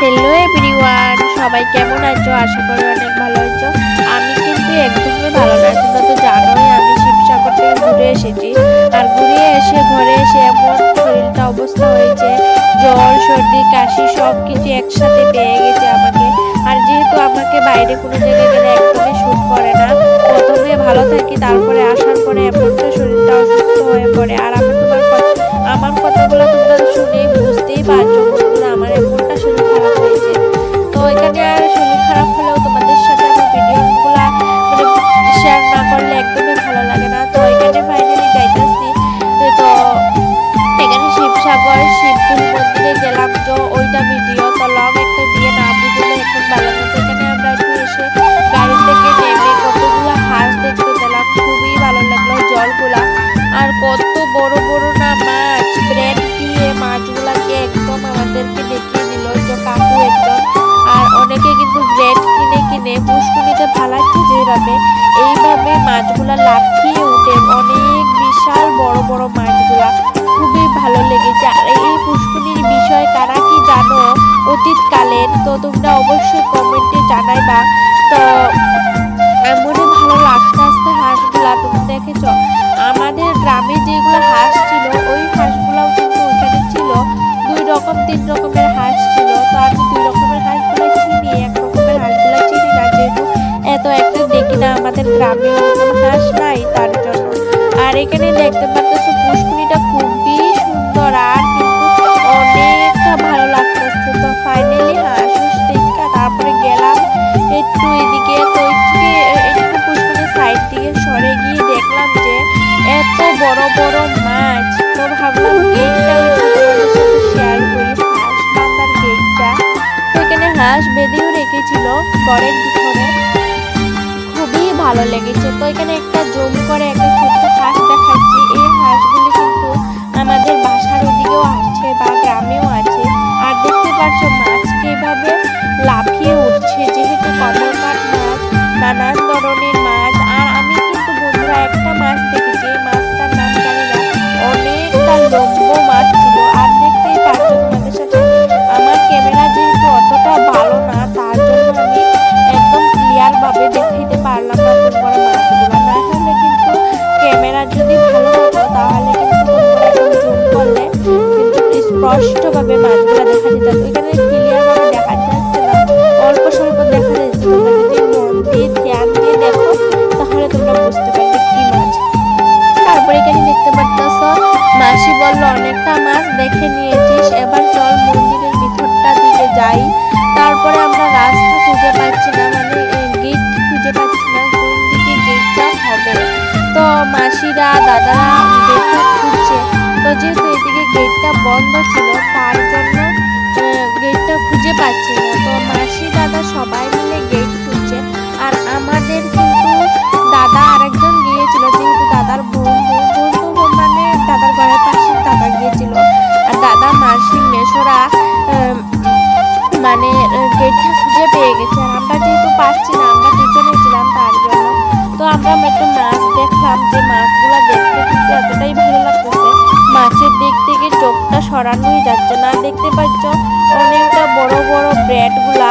Hello everyone সবাই কেমন আছো? আশা করি অনেক ভালো আছো। আমি কিন্তু একদমই ভালো না, তোমরা তো জানোই আমি শিবসাগর থেকে ঘুরে এসেছি। আর ঘুরে এসে ঘরে এসে এমন শরীরটা অবস্থা হয়েছে, জ্বর, সর্দি, কাশি সব কিছু একসাথে পেয়ে গেছে আমাকে। আর যেহেতু আমাকে বাইরে কোনো জায়গায় গেলে একদমই শুট করে না, প্রথমে ভালো থাকি, তারপরে আসার পরে এমনটা শরীরটা অসুস্থ হয়ে পড়ে। আর আমি তোমার আমার কথাগুলো তোমরা শুনেই বুঝতেই পারছ। খারাপ হলেও তোমাদের সাথে আমার ভিডিওগুলো মানে শেয়ার না করলে একদমই ভালো লাগে না। তো এখানে ফাইনালি যাইতেছি। তো এখানে শিবসাগর শিবপুর মন্দিরে গেলাম। তো ওইটা ভিডিও যেভাবে এইভাবে মাছগুলা লাফিয়ে উঠে অনেক বিশাল বড় বড় মাছগুলা। খুবই ভালো লেগেছে। আর এই পুষ্কুনির বিষয় কারা কি জানো? অতীতকালের। তো তোমরা অবশ্যই কমেন্টে জানাইবা। তো এমনই ভালো লাগতে আসতে এখানে দেখতে পাচ্ছ পুষ্কুনিটা খুবই সুন্দর আর কিন্তু অনেকটা ভালো লাগতেছে। তো ফাইনালি হাঁস হুস তারপরে গেলাম একটু এদিকে। তো একটু একটু সাইড থেকে সরে গিয়ে দেখলাম যে এত বড় বড় মাছ। তো ভাবলাম গেটটা শেয়ার করি, হাঁস বান্দার গেটটা তো এখানে হাঁস বেঁধেও রেখেছিল ঘরের খুবই ভালো লেগেছে। তো এখানে একটা জুম করে একটা ছোট্ট দেখাচ্ছি মাছগুলো দেখা যেত। ওইখানে ক্লিয়ার দেখা যাচ্ছে না। অল্প স্বল্প দেখা যাচ্ছে। তোমরা যদি মন দিয়ে ধ্যান দিয়ে দেখো, তাহলে তোমরা বুঝতে পারবে কি মাছ। তারপরে এখানে দেখতে পারতেছ, মাসি বলল, অনেকটা মাছ দেখে নিয়েছিস। এবার চল মন্দিরের ভিতরটা মাসিরা দাদারা গেটটা খুঁজছে। তো যেহেতু এদিকে গেটটা বন্ধ ছিল, তার জন্য গেটটা খুঁজে পাচ্ছি না। তো মাসি, দাদা সবাই মিলে গেট খুঁজছে। আর আমাদের কিন্তু দাদা আরেকজন গিয়েছিল, যেহেতু দাদার বন্ধু বন্ধু মানে দাদার ঘরের পাশে দাদা গিয়েছিল। আর দাদা মাসি মেশোরা মানে গেটটা খুঁজে পেয়ে গেছে। আর আমরা যেহেতু পাচ্ছি না, আমরা পিছনে ছিলাম তার জন্য। তো আমরা একটু দেখলাম যে মাছগুলো দেখতে কিন্তু এতটাই ভালো লাগতেছে, মাছের দিক থেকে চোখটা সরানোই যাচ্ছে না। দেখতে পাচ্ছ, অনেকটা বড় বড় ব্রেডগুলা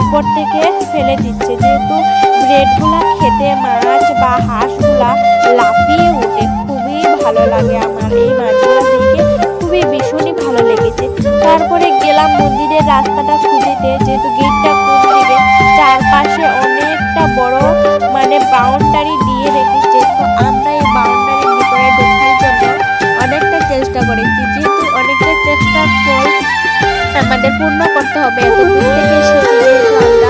উপর থেকে ফেলে দিচ্ছে। যেহেতু ব্রেডগুলা খেতে মাছ বা হাঁসগুলা লাফিয়ে ওঠে খুবই ভালো লাগে আমার এই মাছগুলা দেখে। খুবই ভীষণই ভালো লেগেছে তারপরে গেলাম মন্দিরের রাস্তাটা খুঁজেতে, যেহেতু গেটটা দিকে চারপাশে অনেকটা বড় মানে বাউন্ডারি দিয়ে রেখেছে। তো আমরা এই বাউন্ডারির ভিতরে ঢোকার জন্য অনেকটা চেষ্টা করেছি, যেহেতু অনেকটা চেষ্টার পর আমাদের পূর্ণ করতে হবে। এত দূর থেকে এসেছি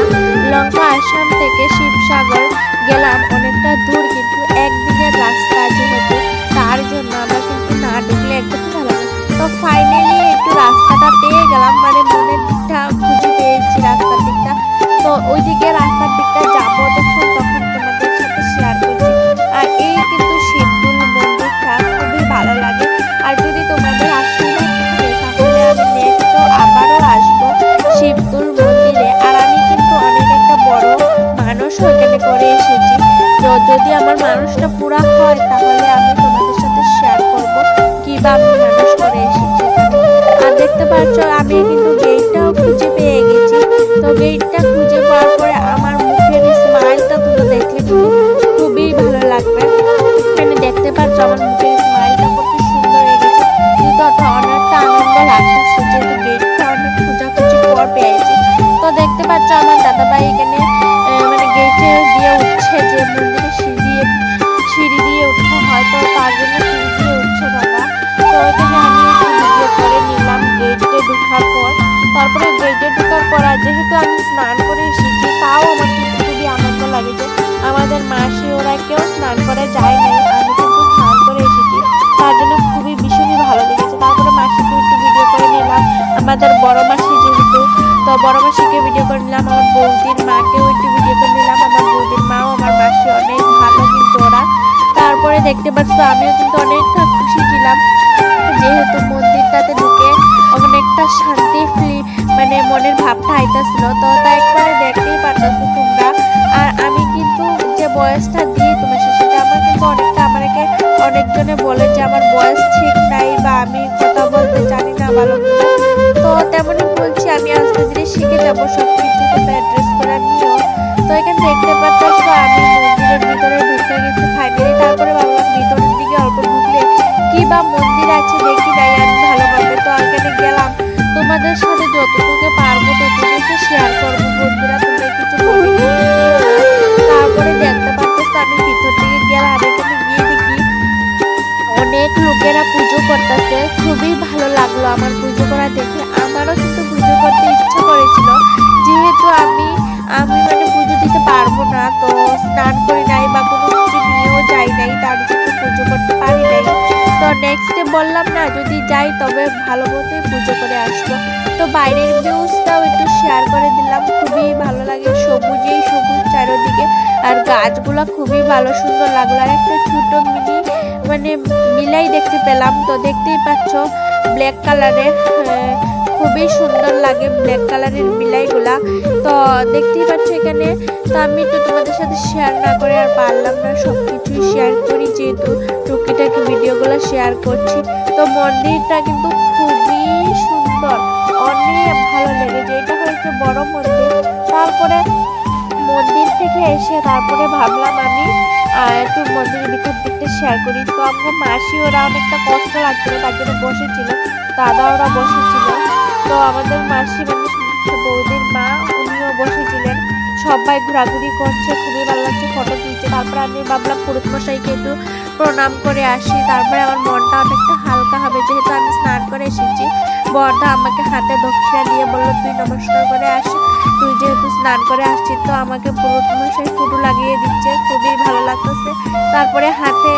আমরা লঙ্কা আসাম থেকে শিবসাগর গেলাম, অনেকটা দূর করা যেহেতু আমি স্নান করে এসেছি, তাও আমার কিন্তু খুবই আনন্দ লাগে যে আমাদের মাসি ওরা কেউ স্নান করে যায় নাই, আমি কিন্তু স্নান করে এসেছি। তার জন্য খুবই ভীষণই ভালো লেগেছে। তারপরে মাসিকে একটু ভিডিও করে নিলাম। আমাদের বড় মাসি যেহেতু, তো বড় মাসিকে ভিডিও করে নিলাম। আমার বৌদির মাকেও একটু ভিডিও করে নিলাম। আমার বৌদির মাও, আমার মাসি অনেক ভালো কিন্তু ওরা। তারপরে দেখতে পাচ্ছ, আমিও কিন্তু অনেকটা খুশি ছিলাম। যেহেতু মন্দিরটাতে ঢুকে অনেকটা শান্তি ফিল মানে মনের ভাবটা আইতাছিল। তো তাই একবারে দেখতেই পারতেছো তোমরা। আর আমি কিন্তু যে বয়সটা দিই তোমার সেটা আমার কিন্তু অনেকটা আমাকে অনেকজনে বলে যে আমার বয়স ঠিক নাই বা আমি কথা বলতে জানি না ভালো তো তেমনই বলছি, আমি আস্তে ধীরে শিখে যাব সব কিছু তোমরা অ্যাড্রেস করার নিও। তো এখানে দেখতে পাচ্ছ আমি মন্দিরের ভিতরে ঢুকে গেছি ফাইনালি তারপরে ভাবলাম ভিতরের দিকে অল্প ঢুকলে কি বা মন্দির আছে দেখি নাই। আমি ভালোভাবে তো এখানে গেলাম। তোমাদের সাথে যতটুকু পারব ততটুকু শেয়ার করব বন্ধুরা, তোমরা কিছু। তারপরে দেখতে পাচ্ছ আমি ভিতর দিকে গেলাম এখানে গিয়ে দেখি অনেক লোকেরা পুজো করতেছে। খুবই ভালো লাগল আমার পুজো করা দেখে। আমারও কিন্তু পুজো করতে ইচ্ছা করেছিল। যেহেতু আমি আমি মানে পুজো দিতে পারব না, তো স্নান করি নাই তো নেক্সটে বললাম না, যদি যাই তবে ভালো মতোই পুজো করে আসব। তো বাইরের ভিউজটাও একটু শেয়ার করে দিলাম, খুবই ভালো লাগে সবুজেই সবুজ চারিদিকে, আর গাছগুলো খুবই ভালো সুন্দর লাগল। আর একটা ছোট মিনি মানে মিলাই দেখতে পেলাম, তো দেখতেই পাচ্ছ ব্ল্যাক কালারের খুবই সুন্দর লাগে ব্ল্যাক কালারের মিলাইগুলা। তো দেখতেই পাচ্ছ এখানে, তো আমি একটু তোমাদের সাথে শেয়ার না করে আর পারলাম না সব কিছুই শেয়ার করি যেহেতু। ভিডিওগুলো শেয়ার করছি। তো মন্দিরটা কিন্তু খুবই সুন্দর, অনেক ভালো লেগেছে। এটা হচ্ছে বড় মন্দির। তারপরে মন্দির থেকে এসে তারপরে ভাবলাম আমি একটু মন্দিরের ভিতর দিকটা শেয়ার করি। তো আমার মাসি, ওরা অনেকটা কষ্ট লাগছিল, তার জন্য বসেছিল। দাদা ওরা বসেছিল। তো আমাদের মাসি মানে বৌদির মা, উনিও বসেছিলেন। সবাই ঘোরাঘুরি করছে, খুবই ভালো লাগছে ফটো তুলছে। তারপরে আমি ভাবলাম পুরুত মশাইকে একটু প্রণাম করে আসি। তারপরে আমার মনটা অনেকটা হালকা হবে, যেহেতু আমি স্নান করে এসেছি। বরদা আমাকে হাতে দক্ষিণা দিয়ে বলল, তুই নমস্কার করে আসি। তুই যেহেতু স্নান করে আসছিস, তো আমাকে পুরুত মশাই ফুটু লাগিয়ে দিচ্ছে। খুবই ভালো লাগতেছে। তারপরে হাতে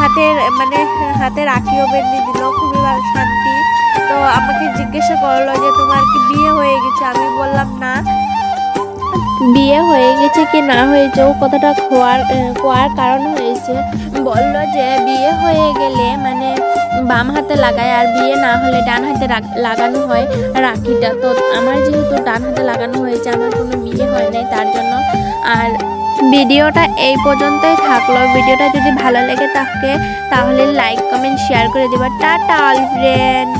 হাতের মানে হাতে রাখিও বেঁধে দিল, খুবই ভালো শান্তি। তো আমাকে জিজ্ঞাসা করল যে, তোমার কি বিয়ে হয়ে গেছে? আমি বললাম, না। বিয়ে হয়ে গেছে কি না হয়েছে, ও কথাটা খোয়ার খোয়ার কারণ হয়েছে। বলল যে বিয়ে হয়ে গেলে মানে বাম হাতে লাগায়, আর বিয়ে না হলে ডান হাতে লাগানো হয় রাখিটা। তো আমার যেহেতু ডান হাতে লাগানো হয়েছে, আমার কোনো বিয়ে হয় নাই তার জন্য। আর ভিডিওটা এই পর্যন্তই থাকল। ভিডিওটা যদি ভালো লেগে থাকে, তাহলে লাইক কমেন্ট শেয়ার করে দেবা। Tata all friend